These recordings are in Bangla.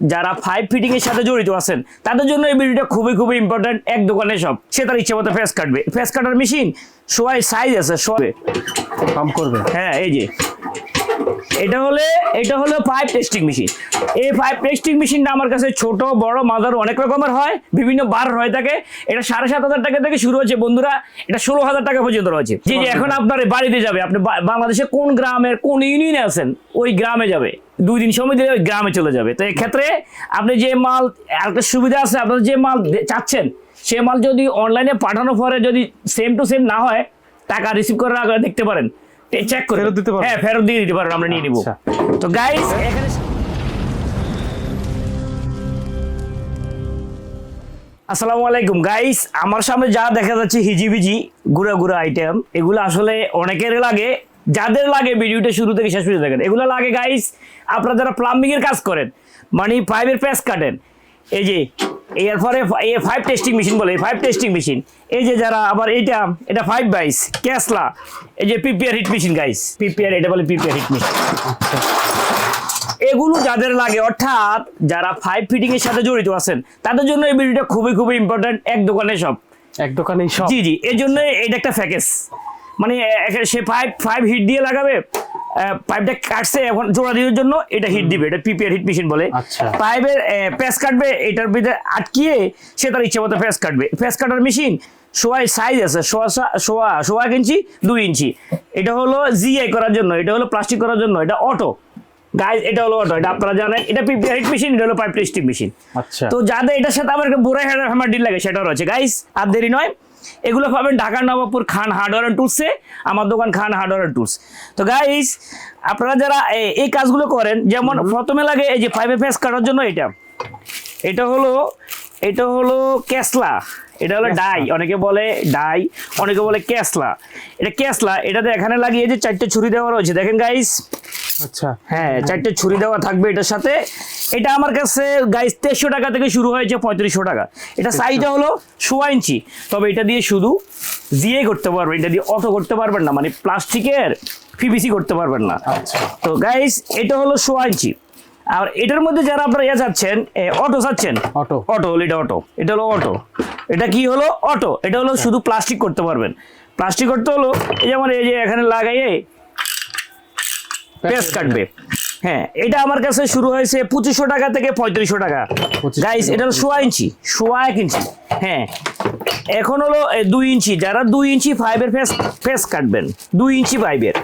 যারা ফাইভ ফিটিং এর সাথে জড়িত আছেন তাদের জন্য এই ভিডিওটা খুবই খুবই ইম্পর্টেন্ট এক দোকানে সব। সে তার ইচ্ছে মতো ফেস কাটবে। ফেস কাটার মেশিন সবাই সাইজ আছে সবাই পাম্প করবে? হ্যাঁ এই যে। এটা হলে, এটা হলো ফাইভ টেস্টিং মেশিন এই ফাইভ টেস্টিং মেশিনটা আমার কাছে ছোট, বড় মাদার অনেক রকমের হয়, বিভিন্ন বার হয়ে থাকে। এটা সাড়ে সাত হাজার টাকা থেকে শুরু হচ্ছে বন্ধুরা। এটা ষোলো হাজার টাকা পর্যন্ত রয়েছে। জি এখন আপনার বাড়িতে যাবে। আপনি বাংলাদেশে কোন গ্রামের, কোন ইউনিয়নে আছেন, ওই গ্রামে যাবে। দুই দিন সময় দিলে ওই গ্রামে চলে যাবে। তো এক্ষেত্রে আপনি যে মাল একটা সুবিধা আছে, আপনার যে মাল চাচ্ছেন, সে মাল যদি অনলাইনে পাঠানোর পরে যদি সেম টু সেম না হয়, টাকা রিসিভ করার আগে দেখতে পারেন। চেক করে ফেরত দিতে পারবেন? হ্যাঁ ফেরত দিয়ে দিতে পারেন আমরা নিয়ে নিব আচ্ছা। তো গাইস এখানে আসসালামু আলাইকুম গাইস আমার সামনে যা দেখা যাচ্ছে হিজিবিজি গুড়া গুড়া আইটেম এগুলো আসলে অনেকের লাগে যাদের লাগে ভিডিওটা শুরু থেকে শেষ পর্যন্ত দেখেন এগুলো লাগে গাইস আপনারা যারা প্লাম্বিং এর কাজ করেন মানে পাইপের প্যাচ কাটেন এই যে এরপরে এই ফাইভ টেস্টিং মেশিন বলে ফাইভ টেস্টিং মেশিন এই যে যারা আবার এটা এটা ফাইভ বাইস ক্যাসলা এই যে PPR heat machine guys PPR এটা বলে পিপিআর হিট মেশিন এগুলো যাদের লাগে অর্থাৎ যারা ফাইভ ফিটিং এর সাথে জড়িত আছেন তাদের জন্য এই ভিডিওটা খুবই খুবই ইম্পর্টেন্ট এক দোকানে সব। এক দোকানে সব। জি জি। এর জন্য এটা একটা প্যাকেজ মানে সে ফাইভ ফাইভ হিট দিয়ে লাগাবে পাইপটা কাটছে এখন জোড়া দেওয়ার জন্য এটা হিট দিবে এটা পিপিআর হিট মেশিন বলে। আচ্ছা। পাইপের প্যাচ কাটবে এটার ভিতরে আটকিয়ে সে তার ইচ্ছে মতো প্যাচ কাটবে। প্যাচ কাটার মেশিন সোয়াই সাইজ আছে সোয়া সোয়া সোয়া এক ইঞ্চি দুই ইঞ্চি। এটা হলো জিআই করার জন্য এটা হলো প্লাস্টিক করার জন্য এটা অটো গাইজ এটা হলো অটো এটা আপনারা জানেন এটা পিপিআর হিট মেশিন এটা হলো পাইপ টেস্টিং মেশিন আচ্ছা। তো যাদের এটার সাথে বুড়া হেডার হামার ডিল লাগে সেটাও রয়েছে। গাইস আর দেরি নয় এগুলো পাবেন ঢাকার নবাবপুর খান হার্ডওয়ার অ্যান্ড টুলসে আমার দোকান খান হার্ডওয়ার অ্যান্ড টুলস তো গাইস আপনারা যারা এই কাজগুলো করেন যেমন প্রথমে লাগে এই যে পাইপে ফেস কাটার জন্য এটা। এটা হলো এটা হলো ক্যাসলা এটা হলো ডাই অনেকে বলে ডাই অনেকে বলে ক্যাসলা এটা ক্যাসলা এটাতে এখানে লাগিয়ে যে চারটে ছুরি দেওয়া রয়েছে। দেখেন গাইস আচ্ছা। হ্যাঁ চারটে ছুরি দেওয়া থাকবে এটার সাথে। এটা আমার কাছে গাইস তেইশশো টাকা থেকে শুরু হয়েছে পঁয়ত্রিশশো টাকা। এটা সাইজটা হলো সোয়া ইঞ্চি। তবে এটা দিয়ে শুধু জিএ করতে পারবেন এটা দিয়ে অটো করতে পারবেন না মানে প্লাস্টিকের পিভিসি করতে পারবেন না। আচ্ছা। তো গাইস এটা হলো সোয়া ইঞ্চি। আর এটার মধ্যে যারা আপনারা ইয়ে চাচ্ছেন অটো চাচ্ছেন? অটো অটো হলো এটা অটো এটা হলো অটো এটা কি হলো? অটো এটা হলো শুধু প্লাস্টিক করতে পারবেন। প্লাস্টিক করতে হলো এই যেমন এই যে এখানে লাগাইয়ে পেস্ট কাটবে। হ্যাঁ এটা আমার কাছে শুরু হয়েছে পঁচিশশো টাকা থেকে পঁয়ত্রিশশো টাকা। 2500 গাইস এটা হলো সোয়া ইঞ্চি সোয়া এক ইঞ্চি। হ্যাঁ এখন হলো দুই ইঞ্চি। যারা দুই ইঞ্চি ফাইভের ফেস ফেস কাটবেন দুই ইঞ্চি পাইপের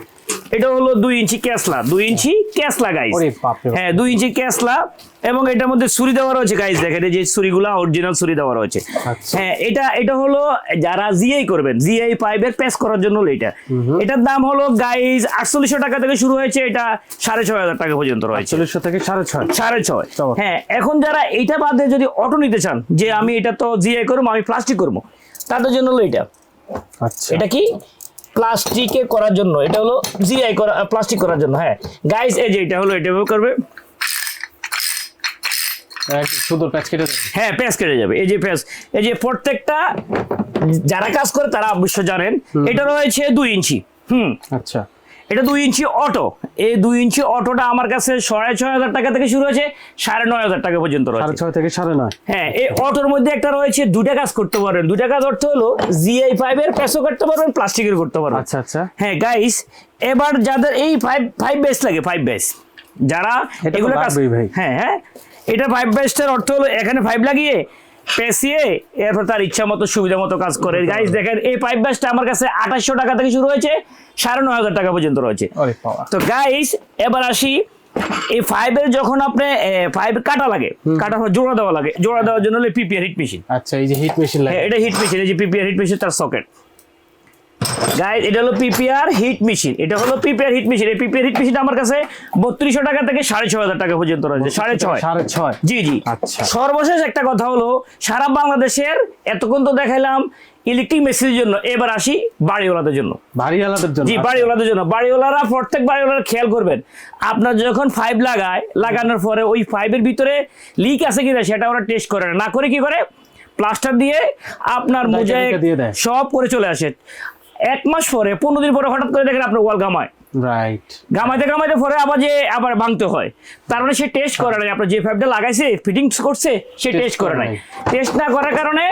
এটা হলো দুই ইঞ্চি ক্যাসলা দুই ইঞ্চি ক্যাসলা বাপ। হ্যাঁ দুই ইঞ্চি ক্যাসলা এবং এটার মধ্যে ছুরি দেওয়া রয়েছে গাইস দেখেন এই যে ছুরিগুলা অরিজিনাল ছুরি দেওয়া রয়েছে। আচ্ছা। হ্যাঁ এটা এটা হলো যারা জিআই করবেন জিআই পাইপের প্যাস করার জন্য এটা। এটার দাম হলো গাইস আটচল্লিশশো টাকা থেকে শুরু হয়েছে এটা সাড়ে ছয় হাজার টাকা পর্যন্ত রয়েছে। চল্লিশশো থেকে সাড়ে ছয়। সাড়ে ছয়। হ্যাঁ এখন যারা এইটা বাদে যদি অটো নিতে চান যে আমি এটা তো জিআই করব আমি প্লাস্টিক করব তাদের জন্য হলো এটা। আচ্ছা। এটা কি? প্লাস্টিকে করার জন্য এটা হলো জিআই করা প্লাস্টিক করার জন্য হ্যাঁ। গাইস এই যে এটা হলো এটা ব্যবহার করবে। সুন্দর প্যাচ কেটে যাবে হ্যাঁ প্যাচ কেটে যাবে এই যে প্যাচ। এই যে প্রত্যেকটা যারা কাজ করে তারা অবশ্য জানেন এটা রয়েছে দুই ইঞ্চি হুম। আচ্ছা। এটা দুই ইঞ্চি অটো। এই দুই ইঞ্চি অটোটা আমার কাছে সাড়ে ছয় হাজার টাকা থেকে শুরু হয়েছে সাড়ে নয় হাজার টাকা পর্যন্ত রয়েছে। ছয় থেকে সাড়ে নয়। হ্যাঁ এই অটোর মধ্যে একটা রয়েছে দুটা কাজ করতে পারবেন। দুটা কাজ অর্থ হলো জিআই ফাইভের প্যাসও করতে পারবেন প্লাস্টিকের করতে পারবেন। আচ্ছা আচ্ছা। হ্যাঁ গাইস এবার যাদের এই ফাইভ ফাইভ বেস লাগে ফাইভ বেস যারা এগুলো কাজ হ্যাঁ হ্যাঁ। এটা ফাইভ বেস্টের অর্থ হলো এখানে ফাইভ লাগিয়ে পেঁচিয়ে এরপর তার ইচ্ছা মতো সুবিধা মতো কাজ করে। গাইজ দেখেন এই পাইপ ব্যাসটা আমার কাছে আঠাশশো টাকা থেকে শুরু হয়েছে সাড়ে নয় হাজার টাকা পর্যন্ত রয়েছে। তো গাইজ এবার আসি এই ফাইবের যখন আপনি ফাইভ কাটা লাগে কাটা জোড়া দেওয়া লাগে জোড়া দেওয়ার জন্য পিপিআর হিট মেশিন আচ্ছা এই যে হিট মেশিন লাগে। হ্যাঁ এটা হিট মেশিন এই যে পিপিআর হিট মেশিন তার সকেট গাইজ এটা হলো পিপিআর হিট মেশিন এটা হলো পিপিআর হিট মেশিন এই পিপিআর হিট মেশিনটা আমার কাছে বত্রিশশো টাকা থেকে সাড়ে ছয় হাজার টাকা পর্যন্ত রয়েছে। সাড়ে ছয়। সাড়ে ছয়। জি জি। আচ্ছা। সর্বশেষ একটা কথা হলো সারা বাংলাদেশের এতক্ষণ তো দেখাইলাম ইলেকট্রিক মেশিনের জন্য। এবার আসি বাড়িওয়ালাদের জন্য। আলাদার জন্য। জি বাড়িওয়ালাদের জন্য। বাড়িওয়ালারা প্রত্যেক বাড়িওয়ালারা খেয়াল করবেন আপনার যখন ফাইভ লাগায় লাগানোর পরে ওই ফাইভের ভিতরে লিক আছে কিনা সেটা ওরা টেস্ট করে না। করে কি করে? প্লাস্টার দিয়ে আপনার দেয়। সব করে চলে আসে। এক মাস পরে পনেরো দিন পরে হঠাৎ করে দেখেন আপনার ওয়াল গামায় রাইট গামাইতে গামাইতে পরে আবার যে আবার ভাঙতে হয়। তার মানে সে টেস্ট করে নাই। আপনার যে পাইপটা লাগাইছে ফিটিংস করছে সে টেস্ট করে নাই। টেস্ট না করার কারণে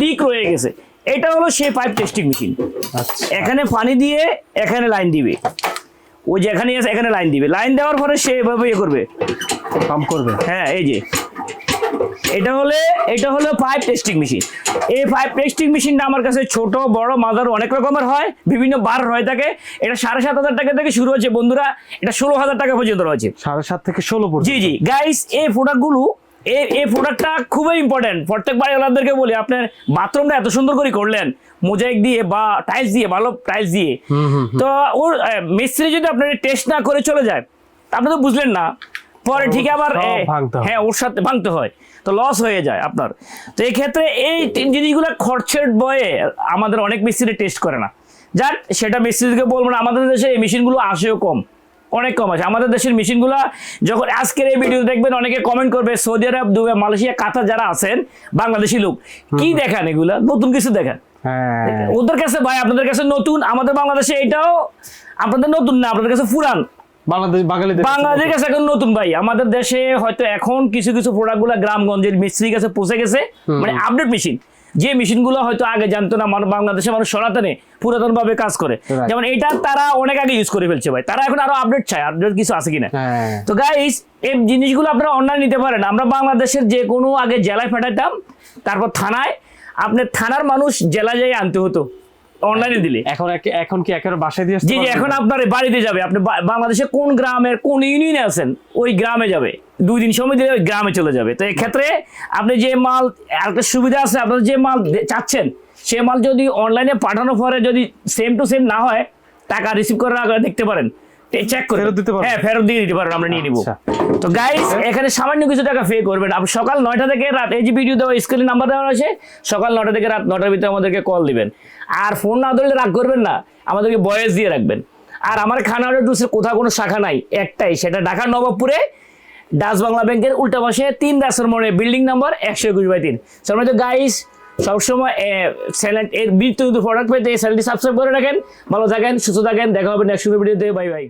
লিক রয়ে গেছে। এটা হলো সে পাইপ টেস্টিং মেশিন এখানে পানি দিয়ে এখানে লাইন দিবে। ওই যে এখানে আছে এখানে লাইন দিবে। লাইন দেওয়ার পরে সে এভাবে ইয়ে করবে। পাম্প করবে। হ্যাঁ এই যে। এটা হলে এটা হলো পাইপ টেস্টিং মেশিন এই পাইপ টেস্টিং মেশিনটা আমার কাছে ছোট বড় মাদার অনেক রকমের হয় বিভিন্ন বার হয়ে থাকে। এটা সাড়ে সাত হাজার টাকা থেকে শুরু হচ্ছে বন্ধুরা এটা ষোলো হাজার টাকা পর্যন্ত রয়েছে। সাড়ে সাত থেকে ষোলো জি জি। গাইস এই প্রোডাক্টগুলো এই এই প্রোডাক্টটা খুবই ইম্পর্টেন্ট প্রত্যেক বাড়িওয়ালাদেরকে বলি আপনার বাথরুমটা এত সুন্দর করে করলেন মোজাইক দিয়ে বা টাইলস দিয়ে ভালো টাইলস দিয়ে। তো ওর মিস্ত্রি যদি আপনার টেস্ট না করে চলে যায় আপনি তো বুঝলেন না। পরে ঠিক আবার হ্যাঁ ওর সাথে ভাঙতে হয়। তো লস হয়ে যায় আপনার। তো এই ক্ষেত্রে এই তিন জিনিসগুলো খরচের বয়ে আমাদের অনেক মিস্ত্রি টেস্ট করে না। যাক সেটা মিস্ত্রিকে বলব না আমাদের দেশে এই মেশিনগুলো আসেও কম অনেক কম আছে আমাদের দেশের মেশিনগুলো যখন আজকের এই ভিডিও দেখবেন অনেকে কমেন্ট করবে Saudi Arab Dubai Malaysia Qatar যারা আছেন বাংলাদেশি লোক কি দেখান এগুলা? নতুন কিছু দেখান। হ্যাঁ। ওদের কাছে ভাই আপনাদের কাছে নতুন আমাদের বাংলাদেশে এটাও আপনাদের নতুন না আপনাদের কাছে পুরান। বাংলাদেশ বাঙালিদের কাছে এখন নতুন ভাই। আমাদের দেশে হয়তো এখন কিছু কিছু গ্রামগঞ্জের মিস্ত্রির কাছে পৌঁছে গেছে। মানে আপডেট মেশিন যে হয়তো আগে জানতো না বাংলাদেশে মানুষ সনাতনে পুরাতন ভাবে কাজ করে। যেমন এটা তারা অনেক আগে ইউজ করে ফেলছে ভাই। তারা এখন আরও আপডেট চায় আপডেট কিছু আছে কিনা। হ্যাঁ। তো গাইস এই জিনিসগুলো আপনারা অনলাইন নিতে পারেন। আমরা বাংলাদেশের যে কোনো আগে জেলায় পাঠাতাম তারপর থানায় আপনার থানার মানুষ জেলা যাই আনতে হতো। অনলাইনে দিলে? এখন এখন কি একেবারে বাসায় দিয়ে জি জি এখন আপনার বাড়িতে যাবে। আপনি বাংলাদেশে কোন গ্রামের কোন ইউনিয়নে আছেন ওই গ্রামে যাবে। দুই দিন সময় দিলে ওই গ্রামে চলে যাবে। তো এক্ষেত্রে আপনি যে মাল একটা সুবিধা আছে আপনার যে মাল চাচ্ছেন সে মাল যদি অনলাইনে পাঠানোর পরে যদি সেম টু সেম না হয় টাকা রিসিভ করার আগে দেখতে পারেন। চেক করে দিতে পারবেন? হ্যাঁ ফেরত দিয়ে দিতে পারেন আমরা নিয়ে নিব। আচ্ছা। তো গাইস এখানে সামান্য কিছু টাকা পে করবেন। আপনি সকাল নয়টা থেকে রাত এই যে ভিডিও দেওয়া স্ক্রিনে নাম্বার দেওয়া আছে সকাল নয়টা থেকে রাত নটার ভিতরে আমাদেরকে কল দিবেন। আর ফোন না ধরলে রাগ করবেন না আমাদেরকে বয়স দিয়ে রাখবেন। আর আমার খানা টুসের কোথাও কোনো শাখা নাই একটাই সেটা ঢাকা নবাবপুরে ডাচ বাংলা ব্যাংকের উল্টা পাশে তিন রাস্তার মোড়ে বিল্ডিং নাম্বার একশো একুশ বাই তিন। তো গাইস সবসময় চ্যানেল এর বিদ্যুৎ প্রোডাক্ট পেতে চ্যানেলটি সাবস্ক্রাইব করে রাখেন। ভালো থাকেন সুস্থ থাকেন দেখা হবে নেক্সট ভিডিওতে বাই বাই